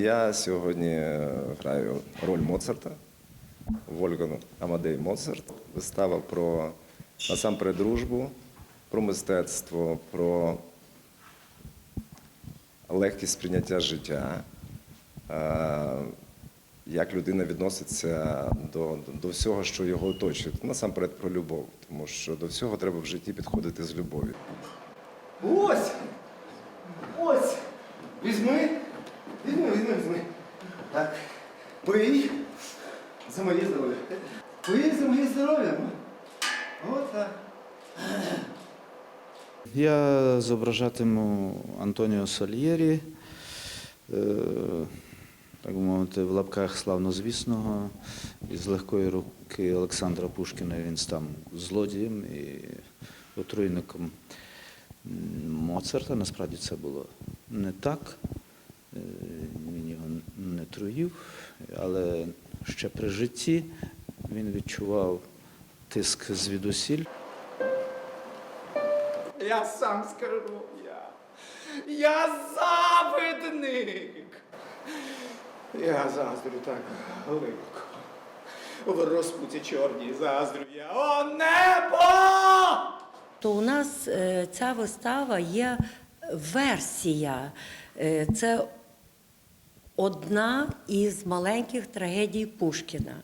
Я сьогодні е, граю роль Моцарта, Вольган Амадей Моцарт. Вистава про насамперед дружбу, про мистецтво, про легкість сприйняття життя, е, як людина відноситься до, до всього, що його оточує. Насамперед про любов, тому що до всього треба в житті підходити з любов'ю. Ось! Так. Пий за моє здоров'я. Пий за моє здоров'я. От так. Я зображатиму Антоніо Сальєрі, е, так би мовити, в лапках славнозвісного, із легкої руки Олександра Пушкіна він став злодієм і отруйником Моцарта. Насправді це було не так. Е, Він його не труїв, але ще при житті він відчував тиск звідусіль. Я сам скажу, я. Я завидник. Я заздрю так глибоко. В розпуті чорній заздрю я. О, небо! То у нас е, ця вистава є версія. Е, Це одна із маленьких трагедій Пушкіна.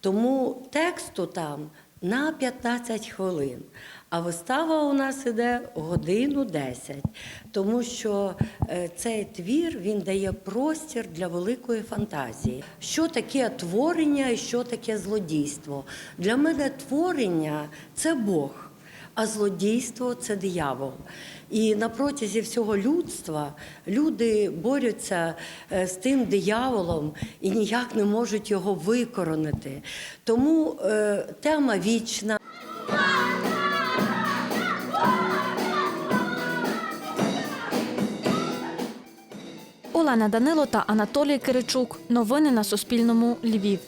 Тому тексту там на 15 хвилин. А вистава у нас іде годину 10, тому що е, цей твір він дає простір для великої фантазії. Що таке творення і що таке злодійство? Для мене творення це Бог а злодійство це диявол. І на протязі всього людства люди борються е, з тим дияволом і ніяк не можуть його викоронити. Тому е, тема вічна. Олена Данило та Анатолій Киричук. Новини на Суспільному. Львів.